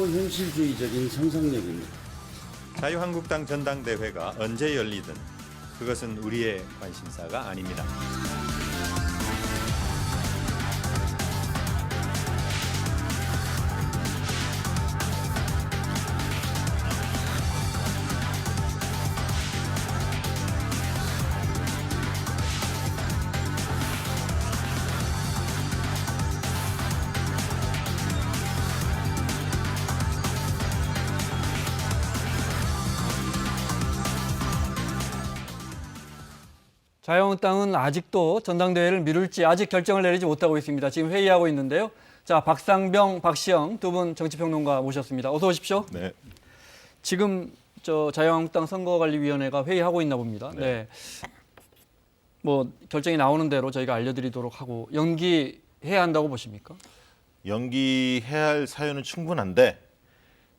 초현실주의적인 상상력입니다. 자유한국당 전당대회가 언제 열리든 그것은 우리의 관심사가 아닙니다. 자유한국당은 아직도 전당대회를 미룰지 아직 결정을 내리지 못하고 있습니다. 지금 회의하고 있는데요. 자, 박상병, 박시영 두 분 정치평론가 모셨습니다. 어서 오십시오. 네. 지금 저 자유한국당 선거관리위원회가 회의하고 있나 봅니다. 네. 뭐 결정이 나오는 대로 저희가 알려드리도록 하고 연기해야 한다고 보십니까? 연기해야 할 사유는 충분한데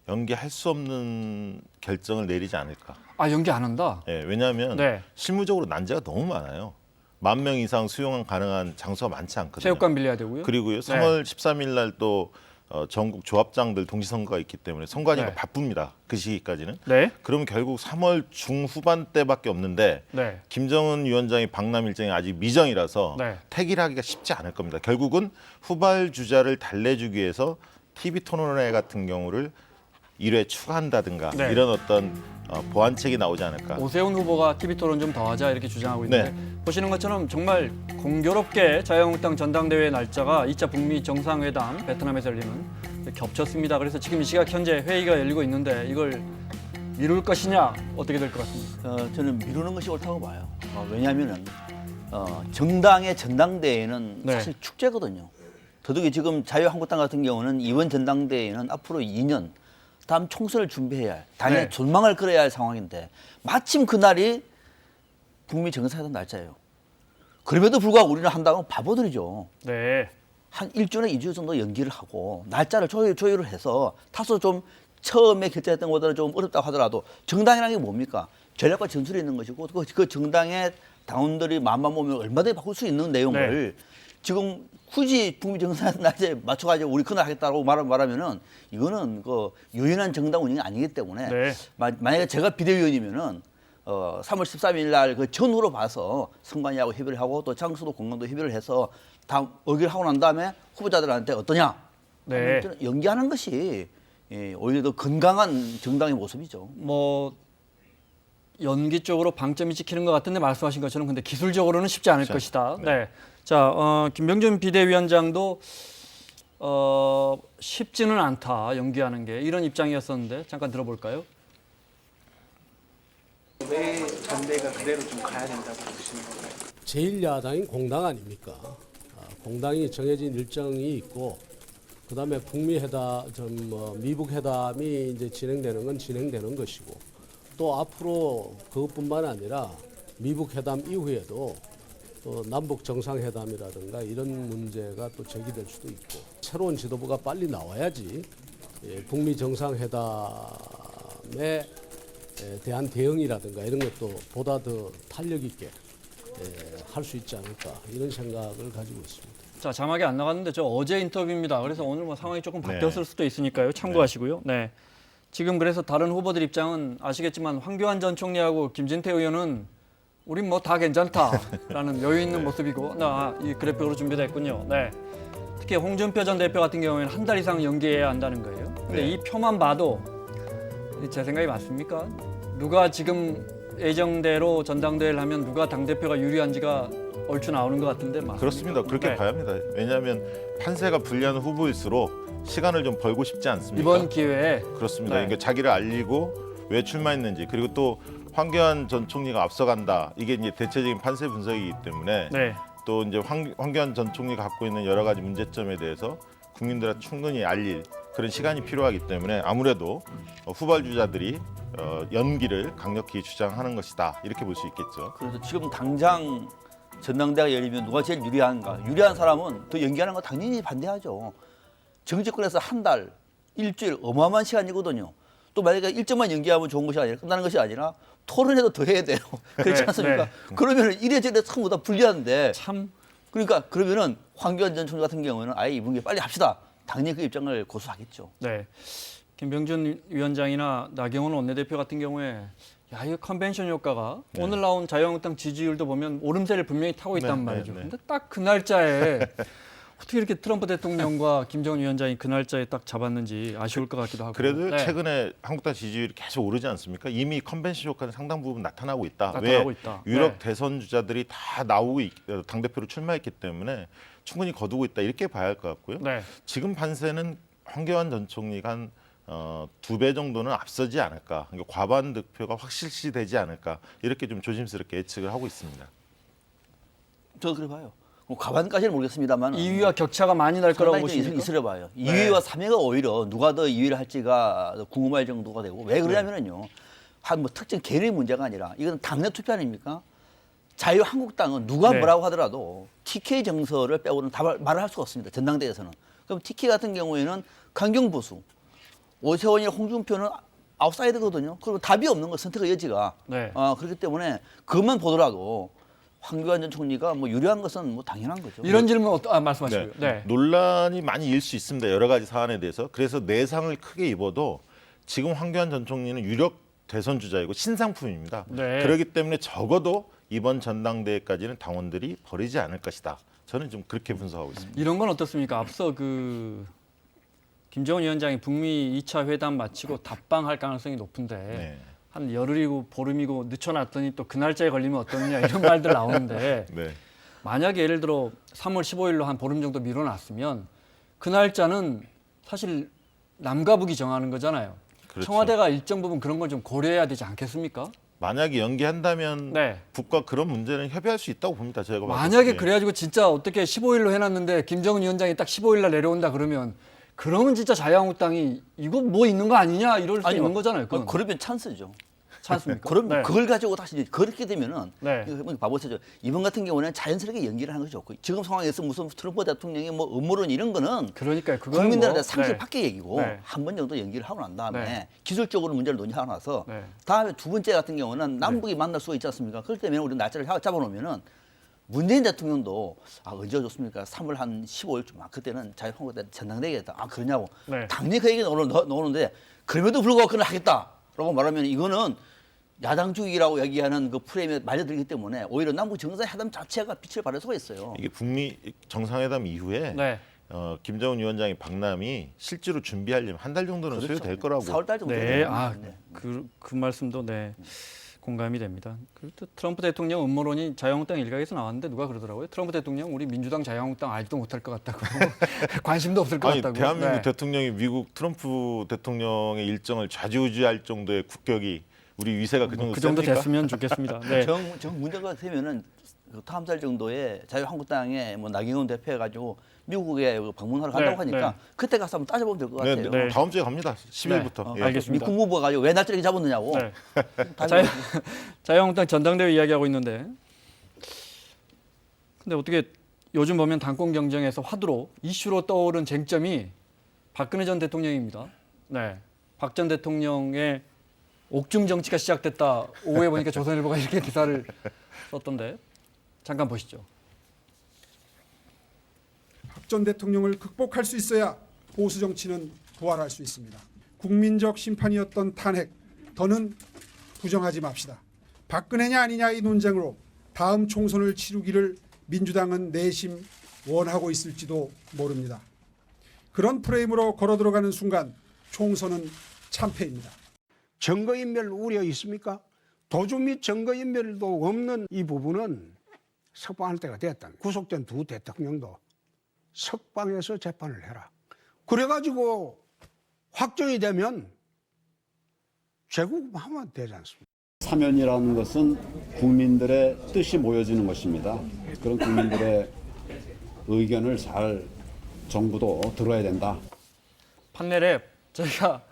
연기할 수 없는 결정을 내리지 않을까. 아 연기 안 한다. 예, 왜냐하면 네. 실무적으로 난제가 너무 많아요. 만 명 이상 수용 가능한 장소가 많지 않거든요. 체육관 빌려야 되고요. 그리고요, 3월 13일 날 또 어, 전국 조합장들 동시 선거가 있기 때문에 선관위가 네. 바쁩니다. 그 시기까지는. 네. 그러면 결국 3월 중후반 때밖에 없는데 네. 김정은 위원장의 방남 일정이 아직 미정이라서 네. 택일하기가 쉽지 않을 겁니다. 결국은 후발 주자를 달래주기 위해서 TV 토론회 같은 경우를 1회 추가한다든가 네. 이런 어떤 어, 보완책이 나오지 않을까. 오세훈 후보가 TV 토론 좀 더 하자 이렇게 주장하고 있는데 네. 보시는 것처럼 정말 공교롭게 자유한국당 전당대회 날짜가 2차 북미 정상회담 베트남에서 열리는 겹쳤습니다. 그래서 지금 이 시각 현재 회의가 열리고 있는데 이걸 미룰 것이냐 어떻게 될 것 같습니까? 어, 저는 미루는 것이 옳다고 봐요. 어, 왜냐하면은 어, 정당의 전당대회는 네. 사실 축제거든요. 더욱이 지금 자유한국당 같은 경우는 이번 전당대회는 앞으로 2년 다음 총선을 준비해야 할 당의 네. 전망을 그려야 할 상황인데 마침 그날이 북미 정상회담 날짜예요. 그럼에도 불구하고 우리는 한다면 바보들이죠. 네. 한 일주일에 이주 정도 연기를 하고 날짜를 조율, 조율을 해서 다소 좀 처음에 결정했던 것보다는 좀 어렵다고 하더라도 정당이라는 게 뭡니까? 전략과 전술이 있는 것이고 그, 그 정당의 당원들이 마음만 보면 얼마든지 바꿀 수 있는 내용을 지금 굳이 북미 정상 날짜에 맞춰가지고 우리 그날 하겠다고 말, 말하면은 이거는 그 유연한 정당 운영이 아니기 때문에 네. 마- 만약에 제가 비대위원이면은 어, 3월 13일 날 그 전후로 봐서 선관위하고 협의를 하고 또 장소도 공간도 협의를 해서 다음 의결을 하고 난 다음에 후보자들한테 어떠냐? 네. 연기하는 것이 예, 오히려 더 건강한 정당의 모습이죠. 뭐 연기 쪽으로 방점이 찍히는 것 같은데 말씀하신 것처럼 근데 기술적으로는 쉽지 않을 쉽지 것이다. 네. 자, 어, 김병준 비대위원장도 어, 쉽지는 않다 연기하는 게 이런 입장이었었는데 잠깐 들어볼까요? 왜 전대가 그대로 좀 가야 된다고 보시는 건가요? 제1야당인 공당 아닙니까? 아, 공당이 정해진 일정이 있고 그다음에 북미 회담, 좀뭐 미북 회담이 이제 진행되는 건 진행되는 것이고 또 앞으로 그것뿐만 아니라 미북 회담 이후에도 또 남북 정상회담이라든가 이런 문제가 또 제기될 수도 있고 새로운 지도부가 빨리 나와야지 예, 북미 정상회담에 에 대한 대응이라든가 이런 것도 보다 더 탄력 있게 할 수 있지 않을까 이런 생각을 가지고 있습니다. 자 자막이 안 나갔는데 저 어제 인터뷰입니다. 그래서 오늘 뭐 상황이 조금 네. 바뀌었을 수도 있으니까요. 참고하시고요. 네. 지금 그래서 다른 후보들 입장은 아시겠지만 황교안 전 총리하고 김진태 의원은 우린 뭐 다 괜찮다라는 여유 있는 모습이고 나 이 그래픽으로 준비됐군요. 네. 특히 홍준표 전 대표 같은 경우에는 한 달 이상 연기해야 한다는 거예요. 근데 네. 이 표만 봐도 제 생각이 맞습니까? 누가 지금 예정대로 전당대회를 하면 누가 당 대표가 유리한지가 얼추 나오는 것 같은데 맞습니까? 그렇습니다. 그렇게 네. 봐야 합니다. 왜냐하면 판세가 불리한 후보일수록 시간을 좀 벌고 싶지 않습니까? 이번 기회에 그렇습니다. 네. 그러니까 자기를 알리고 왜 출마했는지 그리고 또 황교안 전 총리가 앞서간다 이게 이제 대체적인 판세 분석이기 때문에 네. 또 이제 황, 황교안 전 총리가 갖고 있는 여러 가지 문제점에 대해서 국민들한테 충분히 알릴 그런 시간이 필요하기 때문에 아무래도 어, 후발주자들이 어, 연기를 강력히 주장하는 것이다 이렇게 볼 수 있겠죠. 그래서 지금 당장 전당대회가 열리면 누가 제일 유리한가? 유리한 사람은 더 연기하는 거 당연히 반대하죠. 정치권에서 한 달, 일주일 어마어마한 시간이거든요. 또 만약에 일정만 연기하면 좋은 것이 아니라 끝나는 것이 아니라 토론회도 더 해야 돼요. 그렇지 네, 않습니까? 네. 그러면 이래저래 전부 다 불리한데 참 그러니까 그러면은 황교안 전 총리 같은 경우는 아예 이분께 빨리 합시다. 당연히 그 입장을 고수하겠죠. 네. 김병준 위원장이나 나경원 원내대표 같은 경우에 야, 이거 컨벤션 효과가 오늘 나온 자유한국당 지지율도 보면 오름세를 분명히 타고 있단 네, 말이죠. 네, 네. 근데 딱 그 날짜에 어떻게 이렇게 트럼프 대통령과 김정은 위원장이 그 날짜에 딱 잡았는지 아쉬울 것 같기도 하고. 그래도 네. 최근에 한국당 지지율이 계속 오르지 않습니까? 이미 컨벤션 효과는 상당 부분 나타나고 있다. 나타나고 왜 있다. 유럽 네. 대선 주자들이 다 나오고 당 대표로 출마했기 때문에 충분히 거두고 있다 이렇게 봐야 할 것 같고요. 네. 지금 판세는 황교안 전 총리가 한 어, 두 배 정도는 앞서지 않을까. 그러니까 과반 득표가 확실시 되지 않을까. 이렇게 좀 조심스럽게 예측을 하고 있습니다. 저도 그래 봐요. 뭐 가반까지는 모르겠습니다만 2위와 격차가 많이 날 거라고 보십니까? 있으려 봐요. 네. 2위와 3위가 오히려 누가 더 2위를 할지가 더 궁금할 정도가 되고 왜 그러냐면은요. 한 뭐 특정 개인의 문제가 아니라 이건 당내 투표 아닙니까? 자유한국당은 누가 네. 뭐라고 하더라도 TK 정서를 빼고는 다 말- 말을 할 수가 없습니다. 전당대회에서는. 그럼 TK 같은 경우에는 강경보수, 오세훈이나 홍준표는 아웃사이드거든요. 그리고 답이 없는 거 선택의 여지가. 네. 어, 그렇기 때문에 그것만 보더라도 황교안 전 총리가 뭐 유리한 것은 뭐 당연한 거죠. 이런 질문 어떠, 아, 말씀하시고요. 네. 논란이 많이 일 수 있습니다. 여러 가지 사안에 대해서. 그래서 내상을 크게 입어도 지금 황교안 전 총리는 유력 대선 주자이고 신상품입니다. 네. 그렇기 때문에 적어도 이번 전당대회까지는 당원들이 버리지 않을 것이다. 저는 좀 그렇게 분석하고 있습니다. 이런 건 어떻습니까? 앞서 그 김정은 위원장이 북미 2차 회담 마치고 답방할 가능성이 높은데 네. 한 열흘이고 보름이고 늦춰놨더니 또 그 날짜에 걸리면 어떠느냐 이런 말들 나오는데 네. 만약에 예를 들어 3월 15일로 한 보름 정도 미뤄놨으면 그 날짜는 사실 남과 북이 정하는 거잖아요. 그렇죠. 청와대가 일정 부분 그런 걸 좀 고려해야 되지 않겠습니까? 만약에 연기한다면 네. 북과 그런 문제는 협의할 수 있다고 봅니다. 제가 만약에 때. 그래가지고 진짜 어떻게 15일로 해놨는데 김정은 위원장이 딱 15일 날 내려온다 그러면 그러면 진짜 자유한국당이 이거 뭐 있는 거 아니냐 이럴 수 아니요. 있는 거잖아요. 그건 어, 그러면 찬스죠. 찬스입니까? 그럼 네. 그걸 가지고 다시 그렇게 되면은 네. 이거 한번 봐보세요. 이번 같은 경우는 자연스럽게 연기를 하는 것이 좋고 지금 상황에서 무슨 트럼프 대통령의 뭐 음모론 이런 거는 그러니까요. 그거는 국민들한테 뭐, 상식 네. 밖의 얘기고 네. 한번 정도 연기를 하고 난 다음에 네. 기술적으로 문제를 논의하고 나서 네. 다음에 두 번째 같은 경우는 남북이 만날 수가 있지 않습니까? 그럴 때면 우리 날짜를 하- 잡아놓으면은 문재인 대통령도 아 언제 좋습니까? 3월 한 15일쯤 아 그때는 자유한국당 전당대회겠다. 아 그러냐고 네. 당연히 그 얘기 나오는 나오는데 그럼에도 불구하고 그걸 하겠다라고 말하면 이거는 야당주의라고 얘기하는 그 프레임에 말려들기 때문에 오히려 남북 정상회담 자체가 빛을 발할 수가 있어요. 이게 북미 정상회담 이후에 네. 어, 김정은 위원장의 방남이 실제로 준비하려면 한 달 정도는 소요될 거라고 4월달 정도. 네, 아, 그, 그 말씀도 네 공감이 됩니다. 그또 트럼프 대통령 음모론이 자유한국당 일각에서 나왔는데 누가 그러더라고요. 트럼프 대통령 우리 민주당 자유한국당 알지도 못할 것 같다고 관심도 없을 것 아니 같다고. 대한민국 네. 대통령이 미국 트럼프 대통령의 일정을 좌지우지할 정도의 국격이 우리 위세가 그 정도 그 정도 셉니까? 됐으면 좋겠습니다. 네. 정, 정 문제가 되면은 그 다음 달 정도에 자유한국당의 뭐 나경원 대표 해가지고 미국에 그 방문하러 간다고 네, 하니까 네. 그때 가서 한번 따져보면 될것 네, 같아요. 네. 네. 다음 주에 갑니다. 10일부터. 어, 예. 알겠습니다. 미 국무부가 가지고 왜 날짜를 이렇게 잡았느냐고. 네. 자유. 자유한국당 전당대회 이야기하고 있는데 근데 어떻게 요즘 보면 당권 경쟁에서 화두로 이슈로 떠오른 쟁점이 박근혜 전 대통령입니다. 네. 박 전 대통령의 옥중 정치가 시작됐다. 오후에 보니까 조선일보가 이렇게 기사를 썼던데 잠깐 보시죠. 박전 대통령을 극복할 수 있어야 보수 정치는 부활할 수 있습니다. 국민적 심판이었던 탄핵 더는 부정하지 맙시다. 박근혜냐 아니냐 이 논쟁으로 다음 총선을 치르기를 민주당은 내심 원하고 있을지도 모릅니다. 그런 프레임으로 걸어 들어가는 순간 총선은 참패입니다. 증거인멸 우려 있습니까? 도주 및 증거인멸도 없는 이 부분은 석방할 때가 됐다. 구속된 두 대통령도 석방해서 재판을 해라. 그래가지고 확정이 되면 재구금하면 되지 않습니까? 사면이라는 것은 국민들의 뜻이 모여지는 것입니다. 그런 국민들의 의견을 잘 정부도 들어야 된다. 판넬에 저희가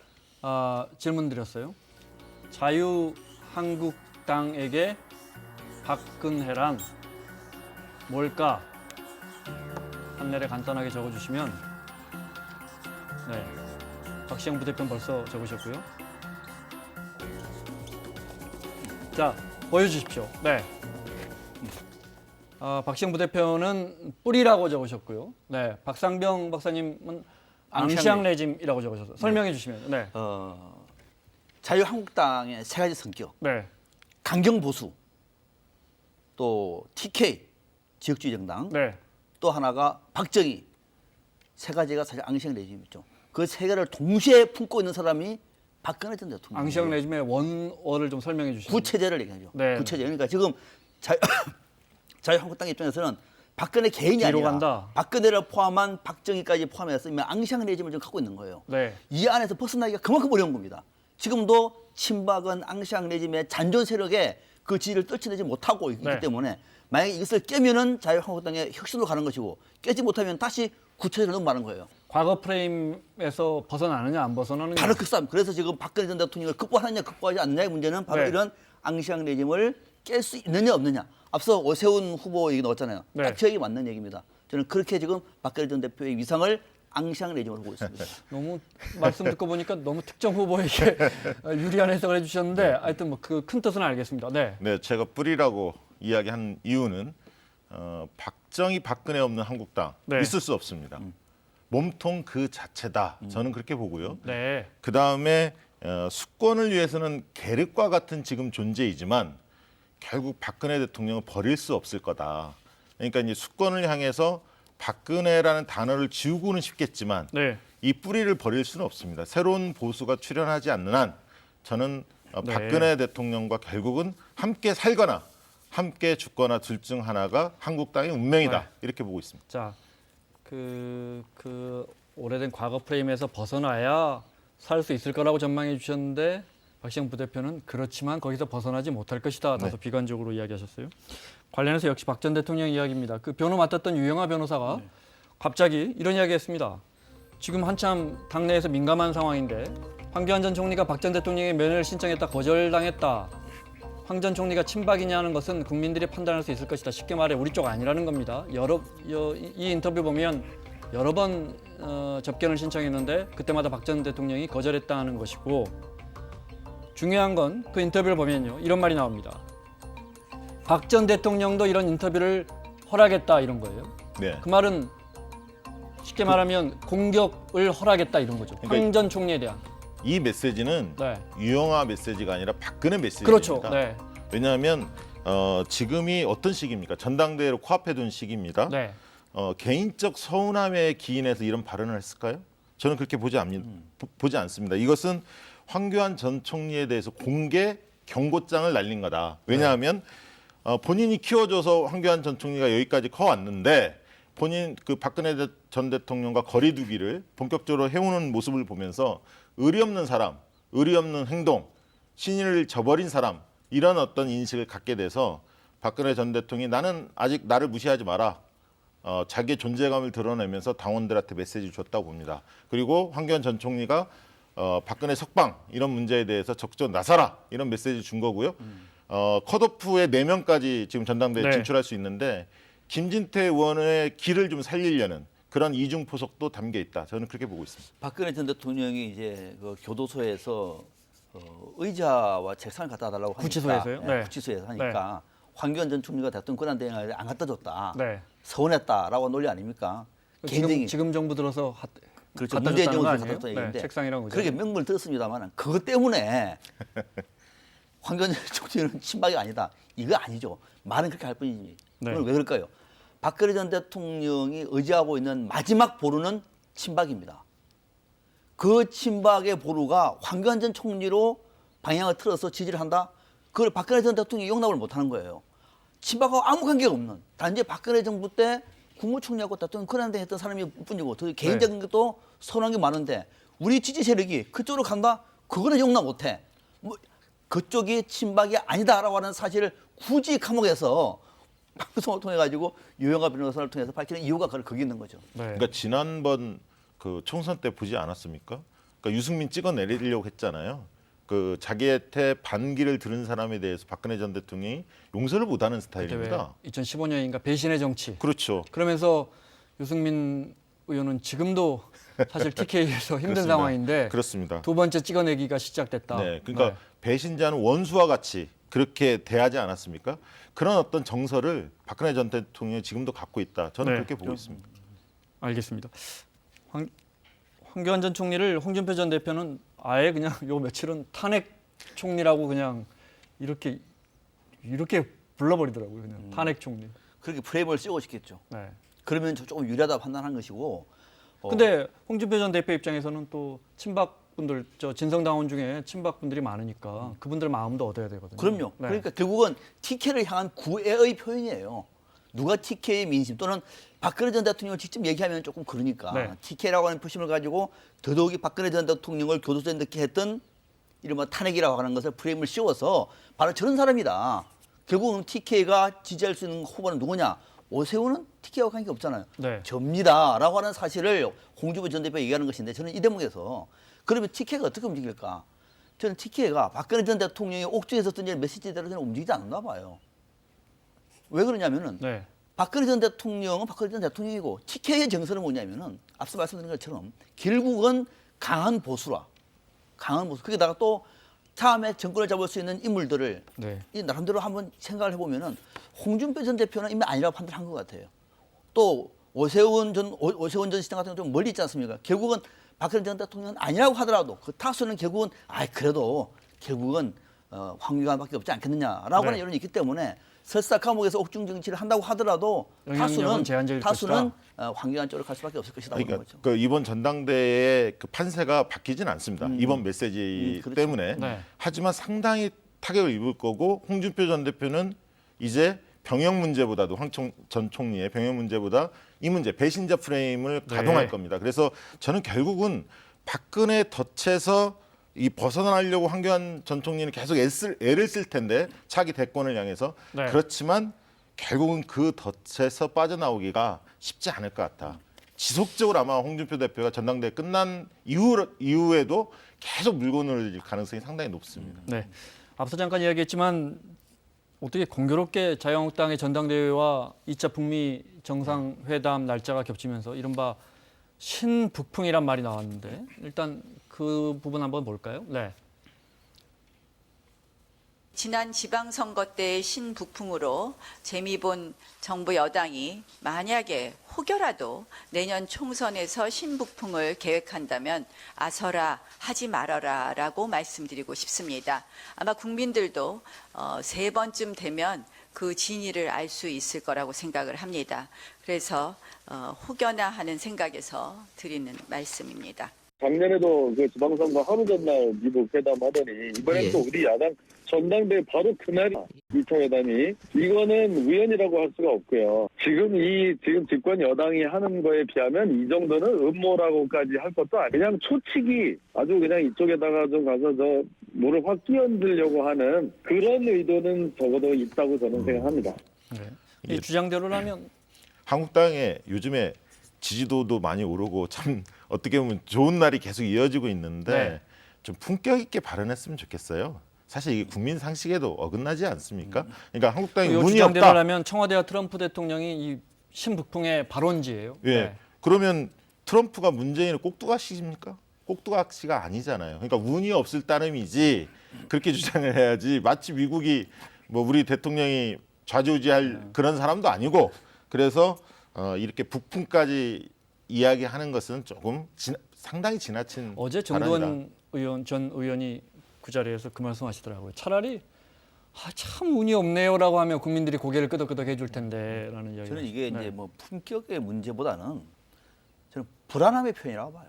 아, 질문 드렸어요. 자유한국당에게 박근혜란 뭘까? 판넬에 간단하게 적어주시면 네, 박시영 부대표 벌써 적으셨고요. 자 보여주십시오. 네. 아, 박시영 부대표는 뿌리라고 적으셨고요. 네, 박상병 박사님은 앙시앙 레짐이라고 적으셔서 설명해 주시면. 네. 어, 자유한국당의 세 가지 성격. 네. 강경 보수, 또 TK 지역주의 정당, 네. 또 하나가 박정희 세 가지가 사실 앙시앙 레짐이죠. 그 세 개를 동시에 품고 있는 사람이 박근혜 전 대통령. 앙시앙 레짐의 원어를 좀 설명해 주시면. 구체제를 얘기하죠. 네. 구체제. 그러니까 지금 자, 자유한국당 입장에서는 박근혜 개인이 아니라 간다. 박근혜를 포함한 박정희까지 포함해서 앙시앙 레짐을 지금 갖고 있는 거예요. 네. 이 안에서 벗어나기가 그만큼 어려운 겁니다. 지금도 친박은 앙시앙 레짐의 잔존 세력에 그 지위를 떨쳐내지 못하고 있기 네. 때문에 만약에 이것을 깨면은 자유한국당의 혁신으로 가는 것이고 깨지 못하면 다시 구체적으로 넘어가는 거예요. 과거 프레임에서 벗어나느냐 안 벗어나느냐. 바로 그 싸움. 그래서 지금 박근혜 전 대통령을 극복하느냐 극복하지 않느냐의 문제는 바로 네. 이런 앙시앙 레짐을 깰 수 있느냐 없느냐. 앞서 오세훈 후보 얘기 나왔잖아요. 네. 딱저 얘기 맞는 얘기입니다. 저는 그렇게 지금 박근혜 전 대표의 위상을 앙시앙 레짐으로 보고 있습니다. 너무 말씀 듣고 보니까 너무 특정 후보에게 유리한 해석을 해주셨는데 하여튼 뭐 그 큰 뜻은 알겠습니다. 네. 네, 제가 뿌리라고 이야기한 이유는 어, 박정희 박근혜 없는 한국당 네. 있을 수 없습니다. 몸통 그 자체다. 저는 그렇게 보고요. 네. 그 다음에 어, 수권을 위해서는 계륵과 같은 지금 존재이지만 결국 박근혜 대통령을 버릴 수 없을 거다. 그러니까 이제 수권을 향해서 박근혜라는 단어를 지우고는 싶겠지만 네. 이 뿌리를 버릴 수는 없습니다. 새로운 보수가 출현하지 않는 한 저는 어, 네. 박근혜 대통령과 결국은 함께 살거나 함께 죽거나 둘 중 하나가 한국당의 운명이다 네. 이렇게 보고 있습니다. 자, 그, 그 오래된 과거 프레임에서 벗어나야 살 수 있을 거라고 전망해 주셨는데 박시영 부대표는 그렇지만 거기서 벗어나지 못할 것이다. 다소 네. 비관적으로 이야기하셨어요. 관련해서 역시 박 전 대통령 이야기입니다. 그 변호 맡았던 유영아 변호사가 갑자기 이런 이야기했습니다. 지금 한참 당내에서 민감한 상황인데 황교안 전 총리가 박 전 대통령의 면회를 신청했다 거절당했다. 황 전 총리가 친박이냐 는 것은 국민들이 판단할 수 있을 것이다. 쉽게 말해 우리 쪽 아니라는 겁니다. 여러 여, 이- 이 인터뷰 보면 여러 번 어, 접견을 신청했는데 그때마다 박 전 대통령이 거절했다는 것이고 중요한 건 그 인터뷰를 보면요 이런 말이 나옵니다. 박 전 대통령도 이런 인터뷰를 허락했다 이런 거예요. 네. 그 말은 쉽게 말하면 공격을 허락했다 이런 거죠. 그러니까 황전 총리에 대한. 이 메시지는 네. 유영아 메시지가 아니라 박근혜 메시지입니다. 그렇죠. 네. 왜냐하면 어, 지금이 어떤 시기입니까? 전당대회로 코앞에 둔 시기입니다. 네. 어, 개인적 서운함에 기인해서 이런 발언을 했을까요? 저는 그렇게 보지, 않, 보지 않습니다. 이것은 황교안 전 총리에 대해서 공개 경고장을 날린 거다. 왜냐하면 어, 본인이 키워줘서 황교안 전 총리가 여기까지 커왔는데 본인 그 박근혜 대- 전 대통령과 거리두기를 본격적으로 해오는 모습을 보면서 의리 없는 사람, 의리 없는 행동, 신의를 저버린 사람 이런 어떤 인식을 갖게 돼서 박근혜 전 대통령이 나는 아직 나를 무시하지 마라. 어, 자기의 존재감을 드러내면서 당원들한테 메시지를 줬다고 봅니다. 그리고 황교안 전 총리가 어, 박근혜 석방 이런 문제에 대해서 적극적으로 나서라 이런 메시지 준 거고요. 어, 컷오프의 네 명까지 지금 전당대회 네. 진출할 수 있는데 김진태 의원의 길을 좀 살리려는 그런 이중 포석도 담겨 있다. 저는 그렇게 보고 있습니다. 박근혜 전 대통령이 이제 그 교도소에서 어, 의자와 책상을 갖다 달라고 하니까 구치소에서요? 예, 네. 구치소에서 하니까 황교안 전 총리가 대통령 권한 대행을 안 갖다 줬다. 네. 서운했다라고 논리 아닙니까? 지금 개인적인 지금 정부 들어서 하, 그렇죠. 갖다 문재인 줬다는 거 아니에요? 갖다 네, 얘기인데 책상이란 거죠. 그렇게 명분을 들었습니다만 그것 때문에 황교안 전 총리는 친박이 아니다. 이거 아니죠. 말은 그렇게 할 뿐이지. 네. 그건 왜 그럴까요? 박근혜 전 대통령이 의지하고 있는 마지막 보루는 친박입니다. 그 친박의 보루가 황교안 전 총리로 방향을 틀어서 지지를 한다? 그걸 박근혜 전 대통령이 용납을 못하는 거예요. 친박하고 아무 관계가 없는 단지 박근혜 정부 때 국무총리하고 대통령 권한대 했던 사람이 뿐이고 더 개인적인 것도 선한 게 많은데 우리 지지 세력이 그쪽으로 간다? 그거는 용납 못해. 뭐 그쪽이 친박이 아니다라고 하는 사실을 굳이 감옥에서 방송을 통해 가지고 유영아 변호사를 통해서 밝히는 이유가 그걸 거기 있는 거죠. 네. 그러니까 지난번 그 총선 때 보지 않았습니까? 그러니까 유승민 찍어내리려고 했잖아요. 그 자기한테 반기를 들은 사람에 대해서 박근혜 전 대통령이 용서를 못하는 스타일입니다. 2015년인가 배신의 정치. 그렇죠. 그러면서 유승민 의원은 지금도 사실 TK에서 힘든 그렇습니다. 상황인데 그렇습니다. 두 번째 찍어내기가 시작됐다. 네, 그러니까 네. 배신자는 원수와 같이 그렇게 대하지 않았습니까? 그런 어떤 정서를 박근혜 전 대통령이 지금도 갖고 있다. 저는 네. 그렇게 보고 있습니다. 알겠습니다. 황, 황교안 전 총리를 홍준표 전 대표는 아예 그냥 요 며칠은 탄핵 총리라고 그냥 이렇게 이렇게 불러버리더라고요. 그냥 탄핵 총리. 그렇게 프레임을 씌우고 싶겠죠. 네. 그러면 저 조금 유리하다 판단한 것이고. 어, 근데 홍준표 전 대표 입장에서는 또 친박 분들 저 진성당원 중에 친박분들이 많으니까 그분들 마음도 얻어야 되거든요. 그럼요. 네. 그러니까 결국은 TK를 향한 구애의 표현이에요. 누가 TK의 민심 또는 박근혜 전 대통령을 직접 얘기하면 조금 그러니까 네. TK라고 하는 표심을 가지고 더더욱이 박근혜 전 대통령을 교도소에 넣게 했던 이른바 탄핵이라고 하는 것을 프레임을 씌워서 바로 저런 사람이다. 결국은 TK가 지지할 수 있는 후보는 누구냐? 오세훈은 TK와 관계 없잖아요. 네. 접니다라고 하는 사실을 홍준표 전 대표가 얘기하는 것인데 저는 이 대목에서 그러면 TK가 어떻게 움직일까? 저는 TK가 박근혜 전 대통령이 옥중에서 던진 메시지대로 저는 움직이지 않나 봐요. 왜 그러냐면은 네. 박근혜 전 대통령은 박근혜 전 대통령이고 TK의 정서는 뭐냐면은 앞서 말씀드린 것처럼 결국은 강한 보수라. 강한 보수. 거기다가 또 다음에 정권을 잡을 수 있는 인물들을 네. 이 나름대로 한번 생각을 해보면은 홍준표 전 대표는 이미 아니라고 판단한 것 같아요. 또 오세훈 전 오- 오세훈 전 시장 같은 경우 좀 멀리 있지 않습니까? 결국은 박근혜 전 대통령은 아니라고 하더라도 그 타수는 결국은 아 그래도 결국은 어, 황교안밖에 없지 않겠느냐라고 하는 네. 여론이 있기 때문에 설사 감옥에서 옥중 정치를 한다고 하더라도 타수는 제한적일 타수는 것이다. 어, 황교안 쪽으로 갈 수밖에 없을 것이다. 그러니까 거죠. 그 이번 전당대회의 그 판세가 바뀌진 않습니다. 이번 메시지 음, 그렇죠. 때문에. 네. 하지만 상당히 타격을 입을 거고 홍준표 전 대표는 이제 병역 문제보다도 황 전 총리의 병역 문제보다 이 문제 배신자 프레임을 네. 가동할 겁니다. 그래서 저는 결국은 박근혜 덫에서 이 벗어나려고 황교안 전 총리는 계속 애쓸, 애를 쓸 텐데 차기 대권을 향해서 네. 그렇지만 결국은 그 덫에서 빠져나오기가 쉽지 않을 것 같다. 지속적으로 아마 홍준표 대표가 전당대회 끝난 이후, 이후에도 계속 물건을 가능성이 상당히 높습니다. 네. 앞서 잠깐 이야기했지만 어떻게 공교롭게 자유한국당의 전당대회와 2차 북미 정상회담 날짜가 겹치면서 이른바 신북풍이란 말이 나왔는데 일단 그 부분 한번 볼까요? 네. 지난 지방선거 때의 신북풍으로 재미본 정부 여당이 만약에 혹여라도 내년 총선에서 신북풍을 계획한다면 아서라 하지 말아라라고 말씀드리고 싶습니다. 아마 국민들도 어, 세 번쯤 되면 그 진위를 알 수 있을 거라고 생각을 합니다. 그래서 어, 혹여나 하는 생각에서 드리는 말씀입니다. 작년에도 그 지방선거 하루 전날 미국 회담하더니 이번엔 예. 또 우리 야당 전당대 바로 그날이 2차 회담이 이거는 우연이라고 할 수가 없고요. 지금 이 지금 집권 여당이 하는 거에 비하면 이 정도는 음모라고까지 할 것도 아니 그냥 초치기 아주 그냥 이쪽에다가 좀 가서 저 뭐를 확 끼얹으려고 하는 그런 의도는 적어도 있다고 저는 생각합니다. 네. 이 주장대로라면 한국당의 요즘에 지지도도 많이 오르고 참 어떻게 보면 좋은 날이 계속 이어지고 있는데 네. 좀 품격 있게 발언했으면 좋겠어요. 사실 이게 국민 상식에도 어긋나지 않습니까? 그러니까 한국당이 이 운이 없다. 주장대로라면 청와대와 트럼프 대통령이 이 신북풍의 발원지예요. 예. 네. 그러면 트럼프가 문재인을 꼭두각시입니까? 꼭두각시가 아니잖아요. 그러니까 운이 없을 따름이지 그렇게 주장을 해야지 마치 미국이 뭐 우리 대통령이 좌지우지할 그런 사람도 아니고 그래서 어, 이렇게 북풍까지 이야기하는 것은 조금 지, 상당히 지나친 어제. 정두원 의원 전 의원이 그 자리에서 그 말씀하시더라고요. 차라리 아, 참 운이 없네요라고 하면 국민들이 고개를 끄덕끄덕 해줄 텐데라는 이야기. 저는 이게 네. 이제 뭐 품격의 문제보다는 저는 불안함의 표현이라고 봐요.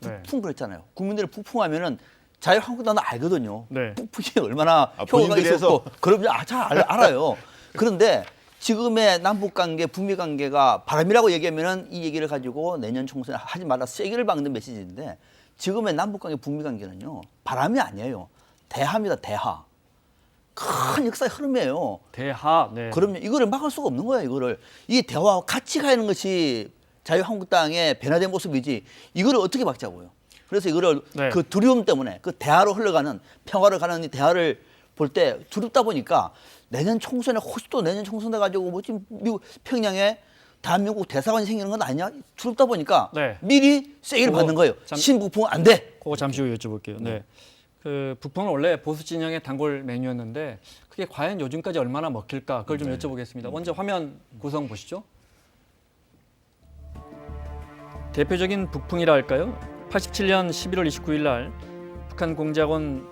네. 북풍 그랬잖아요. 국민들이 북풍하면은 자유한국당도 알거든요. 네. 북풍이 얼마나 아, 효과가 있었고? 그럼요. 아, 잘 알- 알아요. 그런데 지금의 남북 관계, 북미 관계가 바람이라고 얘기하면은 이 얘기를 가지고 내년 총선에 하지 말라 세기를 박는 메시지인데 지금의 남북 관계, 북미 관계는요 바람이 아니에요. 대하입니다. 대하. 큰 역사의 흐름이에요. 대하. 네. 그러면 이거를 막을 수가 없는 거예요. 이거를 이 대화와 같이 가는 것이 자유한국당의 변화된 모습이지 이거를 어떻게 막자고요. 그래서 이거를 네. 그 두려움 때문에 그 대화로 흘러가는 평화로 가는 이 대화를 볼 때 두렵다 보니까 내년 총선에 혹시 또 내년 총선 돼 가지고 뭐 지금 미국 평양에 대한민국 대사관이 생기는 건 아니냐 두렵다 보니까 네. 미리 그거 받는 거예요. 잠- 신북풍은 안 돼. 그거 잠시 후에 여쭤볼게요. 네. 그 북풍은 원래 보수 진영의 단골 메뉴였는데 그게 과연 요즘까지 얼마나 먹힐까 그걸 좀 여쭤보겠습니다. 먼저 화면 구성 보시죠. 대표적인 북풍이라 할까요? 87년 11월 29일 날 북한 공작원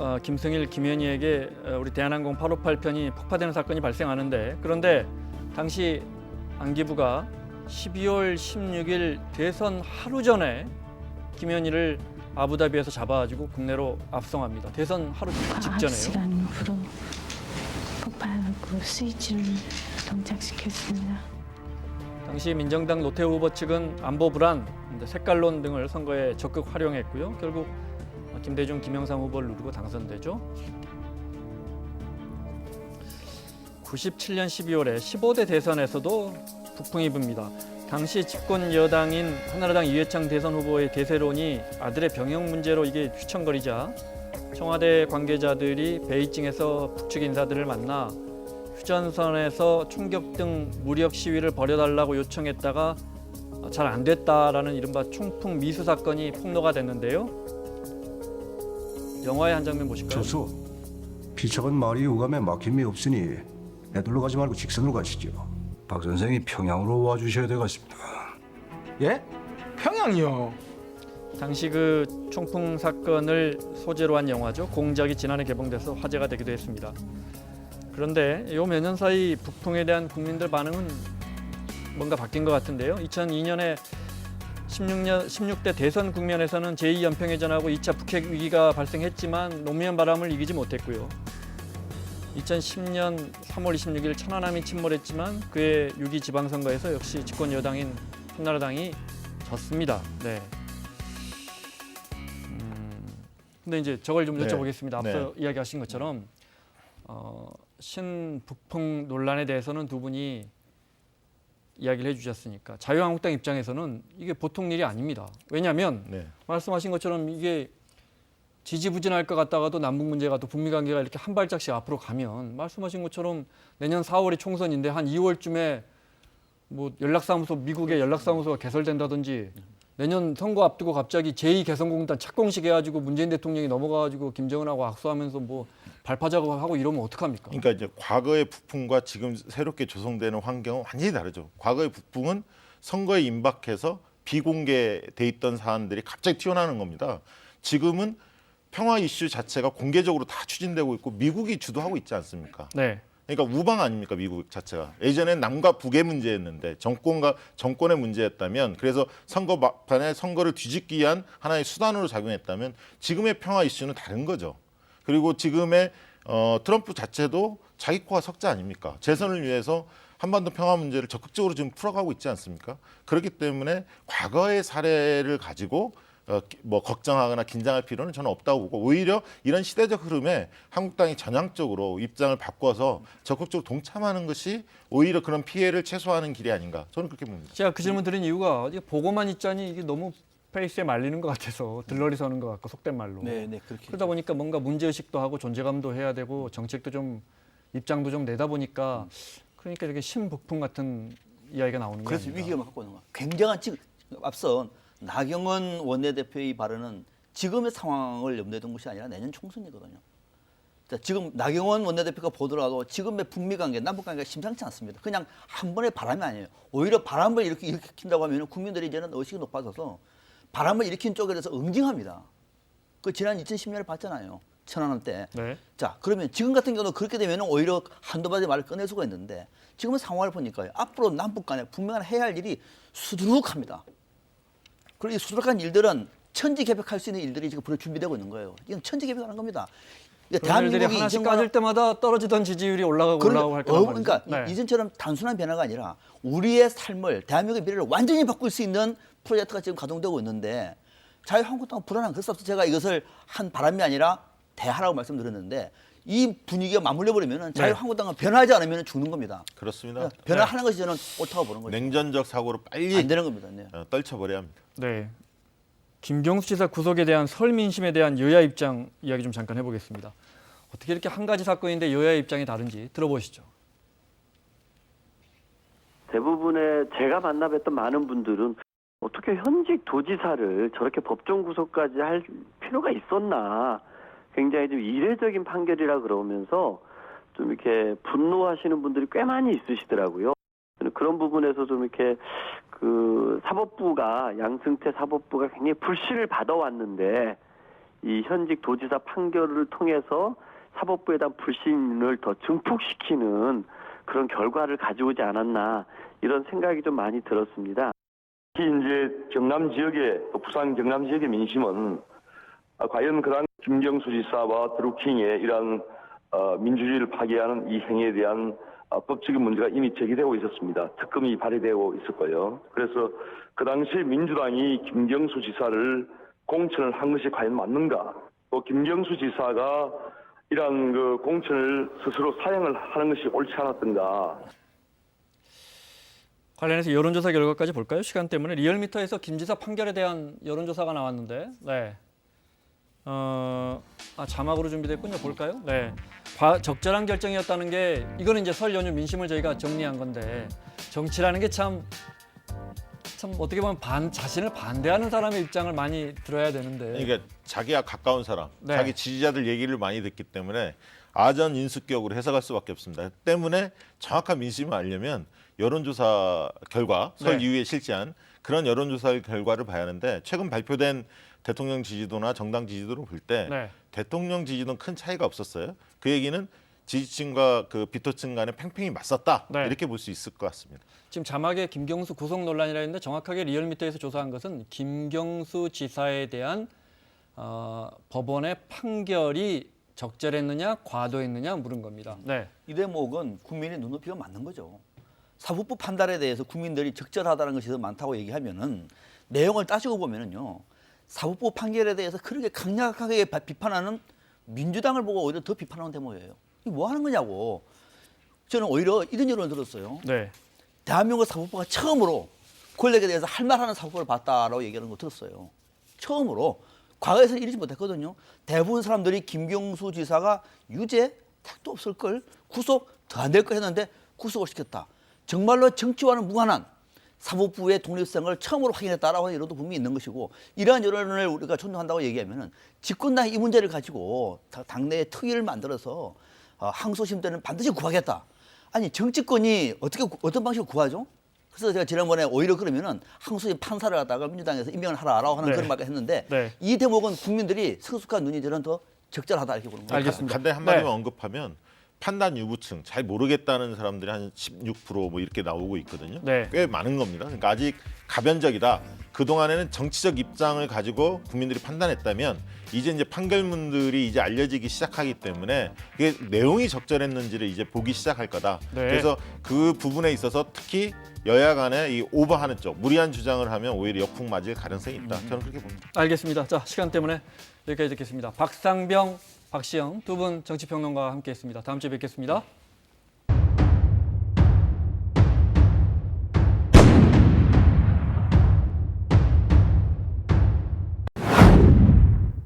어, 김승일, 김현희에게 어, 우리 대한항공 858편이 폭파되는 사건이 발생하는데 그런데 당시 안기부가 12월 16일 대선 하루 전에 김현희를 아부다비에서 잡아가지고 국내로 압송합니다. 대선 하루 직전에요. 후로 폭발하고 스위치를 동작시켰습니다. 당시 민정당 노태우 후보 측은 안보 불안, 색깔론 등을 선거에 적극 활용했고요. 결국 김대중, 김영삼 후보를 누르고 당선되죠. 97년 12월에 15대 대선에서도 북풍이 붑니다. 당시 집권 여당인 한나라당 이회창 대선 후보의 대세론이 아들의 병역 문제로 이게 휘청거리자 청와대 관계자들이 베이징에서 북측 인사들을 만나 휴전선에서 총격 등 무력 시위를 벌여달라고 요청했다가 잘 안 됐다라는 이른바 총풍 미수 사건이 폭로가 됐는데요. 영화의 한 장면 보실까요? 저수 피척은 말이 오감에 막힘이 없으니 애들로 가지 말고 직선으로 가시죠. 박 선생이 평양으로 와주셔야 되겠습니다. 예? 평양이요. 당시 그 총풍 사건을 소재로 한 영화죠. 공작이 지난해 개봉돼서 화제가 되기도 했습니다. 그런데 요 몇 년 사이 북풍에 대한 국민들 반응은 뭔가 바뀐 것 같은데요. 2002년에 16년 16대 대선 국면에서는 제2연평해전하고 2차 북핵 위기가 발생했지만 노무현 바람을 이기지 못했고요. 2010년 3월 26일 천안함이 침몰했지만 그해 6.2 지방선거에서 역시 집권 여당인 한나라당이 졌습니다. 네. 음, 근데 이제 저걸 좀 네. 여쭤보겠습니다. 앞서 이야기하신 것처럼 어, 신북풍 논란에 대해서는 두 분이 이야기를 해주셨으니까 자유한국당 입장에서는 이게 보통 일이 아닙니다. 왜냐하면 네. 말씀하신 것처럼 이게 지지부진할 것 같다가도 남북 문제가 또 북미 관계가 이렇게 한 발짝씩 앞으로 가면 말씀하신 것처럼 내년 4월이 총선인데 한 2월쯤에 뭐 연락사무소 미국의 연락사무소가 개설된다든지 내년 선거 앞두고 갑자기 제2 개성공단 착공식 해가지고 문재인 대통령이 넘어가가지고 김정은하고 악수하면서 뭐 발파 작업하고 이러면 어떡합니까? 그러니까 이제 과거의 북풍과 지금 새롭게 조성되는 환경은 완전히 다르죠. 과거의 북풍은 선거에 임박해서 비공개돼 있던 사안들이 갑자기 튀어나오는 겁니다. 지금은 평화 이슈 자체가 공개적으로 다 추진되고 있고 미국이 주도하고 있지 않습니까? 네. 그러니까 우방 아닙니까 미국 자체가 예전엔 남과 북의 문제였는데 정권과 정권의 문제였다면 그래서 선거 막판에 선거를 뒤집기 위한 하나의 수단으로 작용했다면 지금의 평화 이슈는 다른 거죠. 그리고 지금의 어, 트럼프 자체도 자기 코가 석자 아닙니까? 재선을 위해서 한반도 평화 문제를 적극적으로 지금 풀어가고 있지 않습니까? 그렇기 때문에 과거의 사례를 가지고 뭐 걱정하거나 긴장할 필요는 저는 없다고 보고 오히려 이런 시대적 흐름에 한국당이 전향적으로 입장을 바꿔서 적극적으로 동참하는 것이 오히려 그런 피해를 최소화하는 길이 아닌가 저는 그렇게 봅니다. 제가 그 질문 드린 이유가 이게 보고만 있자니 이게 너무 페이스에 말리는 것 같아서 들러리 서는 것 같고 속된 말로. 네, 네, 그렇게. 그러다 보니까 뭔가 문제 의식도 하고 존재감도 해야 되고 정책도 좀 입장도 좀 내다 보니까 그러니까 이렇게 신북풍 같은 이야기가 나오는 그래서 거예요. 위기감을 갖고 있는 거야. 굉장한 지금 앞선 나경원 원내대표의 발언은 지금의 상황을 염두에 둔 것이 아니라 내년 총선이거든요. 자, 지금 나경원 원내대표가 보더라도 지금의 북미 관계, 남북 관계가 심상치 않습니다. 그냥 한 번의 바람이 아니에요. 오히려 바람을 이렇게 일으킨다고 하면 국민들이 이제는 의식이 높아져서 바람을 일으킨 쪽에 대해서 응징합니다. 그 지난 2010년에 봤잖아요. 천안함 때. 네. 자, 그러면 지금 같은 경우는 그렇게 되면 오히려 한두 마디 말을 꺼낼 수가 있는데 지금은 상황을 보니까요. 앞으로 남북 간에 분명히 해야 할 일이 수두룩합니다. 그리고 이 수두룩한 일들은 천지 개벽할 수 있는 일들이 지금 벌써 준비되고 있는 거예요. 이건 천지 개벽하는 겁니다. 그러니까 일들이 하나씩 까질 때마다 떨어지던 지지율이 올라가고 그런- 올라가고 할 어, 거란 그러니까. 네. 이- 이전처럼 단순한 변화가 아니라 우리의 삶을 대한민국의 미래를 완전히 바꿀 수 있는 프로젝트가 지금 가동되고 있는데 자유한국당은 불안한 그래서 제가 이것을 한 바람이 아니라 대하라고 말씀드렸는데 이 분위기가 맞물려 버리면 자유한국당은 변하지 않으면 죽는 겁니다. 그렇습니다. 변화하는 것이 저는 옳다고 보는 거죠. 냉전적 사고로 빨리 안 되는 겁니다. 네. 어, 떨쳐버려야 합니다. 네. 김경수 지사 구속에 대한 설 민심에 대한 여야 입장 이야기 좀 잠깐 해보겠습니다. 어떻게 이렇게 한 가지 사건인데 여야 입장이 다른지 들어보시죠. 대부분의 제가 만나뵀던 많은 분들은 어떻게 현직 도지사를 저렇게 법정 구속까지 할 필요가 있었나 굉장히 좀 이례적인 판결이라 그러면서 좀 이렇게 분노하시는 분들이 꽤 많이 있으시더라고요. 그런 부분에서 좀 이렇게 그 사법부가 양승태 사법부가 굉장히 불신을 받아왔는데 이 현직 도지사 판결을 통해서 사법부에 대한 불신을 더 증폭시키는 그런 결과를 가져오지 않았나 이런 생각이 좀 많이 들었습니다. 특히 이제 경남 지역의 또 부산 경남 지역의 민심은 아, 과연 그런 김경수 지사와 드루킹의 이러한 어, 민주주의를 파괴하는 이 행위에 대한 어, 법적인 문제가 이미 제기되고 있었습니다. 특검이 발의되고 있었고요. 그래서 그 당시에 민주당이 김경수 지사를 공천을 한 것이 과연 맞는가? 또 김경수 지사가 이러한 그 공천을 스스로 사양을 하는 것이 옳지 않았던가? 관련해서 여론조사 결과까지 볼까요? 시간 때문에 리얼미터에서 김 지사 판결에 대한 여론조사가 나왔는데, 네. 어, 아, 자막으로 준비됐군요. 볼까요? 네. 과- 적절한 결정이었다는 게 이거는 이제 설 연휴 민심을 저희가 정리한 건데 정치라는 게참참 어떻게 보면 반 자신을 반대하는 사람의 입장을 많이 들어야 되는데 그러니까 자기와 가까운 사람, 네. 자기 지지자들 얘기를 많이 듣기 때문에 아전 인수격으로 해석할 수밖에 없습니다. 때문에 정확한 민심을 알려면 여론조사 결과 설 네. 이후에 실시한 그런 여론조사 결과를 봐야 하는데 최근 발표된 대통령 지지도나 정당 지지도를 볼때 네. 대통령 지지도는 큰 차이가 없었어요. 그 얘기는 지지층과 그 비토층 간에 팽팽히 맞섰다 네. 이렇게 볼 수 있을 것 같습니다. 지금 자막에 김경수 구속 논란이라 했는데 정확하게 리얼미터에서 조사한 것은 김경수 지사에 대한 어, 법원의 판결이 적절했느냐 과도했느냐 물은 겁니다. 네. 이 대목은 국민의 눈높이가 맞는 거죠. 사법부 판단에 대해서 국민들이 적절하다는 것이 더 많다고 얘기하면은 내용을 따지고 보면은요. 사법부 판결에 대해서 그렇게 강력하게 바- 비판하는 민주당을 보고 오히려 더 비판하는 대목이에요. 뭐 하는 거냐고. 저는 오히려 이런 여론을 들었어요. 네. 대한민국 사법부가 처음으로 권력에 대해서 할 말하는 사법부를 봤다라고 얘기하는 거 들었어요. 처음으로. 과거에서는 이러지 못했거든요. 대부분 사람들이 김경수 지사가 유죄 택도 없을 걸 구속 더 안될거 했는데 구속을 시켰다. 정말로 정치와는 무관한 사법부의 독립성을 처음으로 확인했다라고 하는 여론도 분명히 있는 것이고 이러한 여론을 우리가 존중한다고 얘기하면은 집권당 이 문제를 가지고 다- 당내에 특위를 만들어서 어, 항소심 때는 반드시 구하겠다. 아니 정치권이 어떻게 구- 어떤 방식으로 구하죠? 그래서 제가 지난번에 오히려 그러면은 항소심 판사를 갖다가 민주당에서 임명을 하라라고 하는 네. 그런 말을 했는데 네. 이 대목은 국민들이 성숙한 눈이 들은 더 적절하다 이렇게 보는 거예요. 알겠습니다. 간단히 한 마디만 네. 언급하면 판단 유부층 잘 모르겠다는 사람들이 한 16%뭐 이렇게 나오고 있거든요. 네. 꽤 많은 겁니다. 그러니까 아직 가변적이다. 그 동안에는 정치적 입장을 가지고 국민들이 판단했다면 이제 이제 판결문들이 이제 알려지기 시작하기 때문에 그게 내용이 적절했는지를 이제 보기 시작할 거다. 네. 그래서 그 부분에 있어서 특히 여야 간에 이 오버하는 쪽 무리한 주장을 하면 오히려 역풍 맞을 가능성이 있다. 저는 그렇게 봅니다. 알겠습니다. 자 시간 때문에 여기까지 듣겠습니다. 박상병, 박시영 두 분 정치평론가와 함께했습니다. 다음 주에 뵙겠습니다.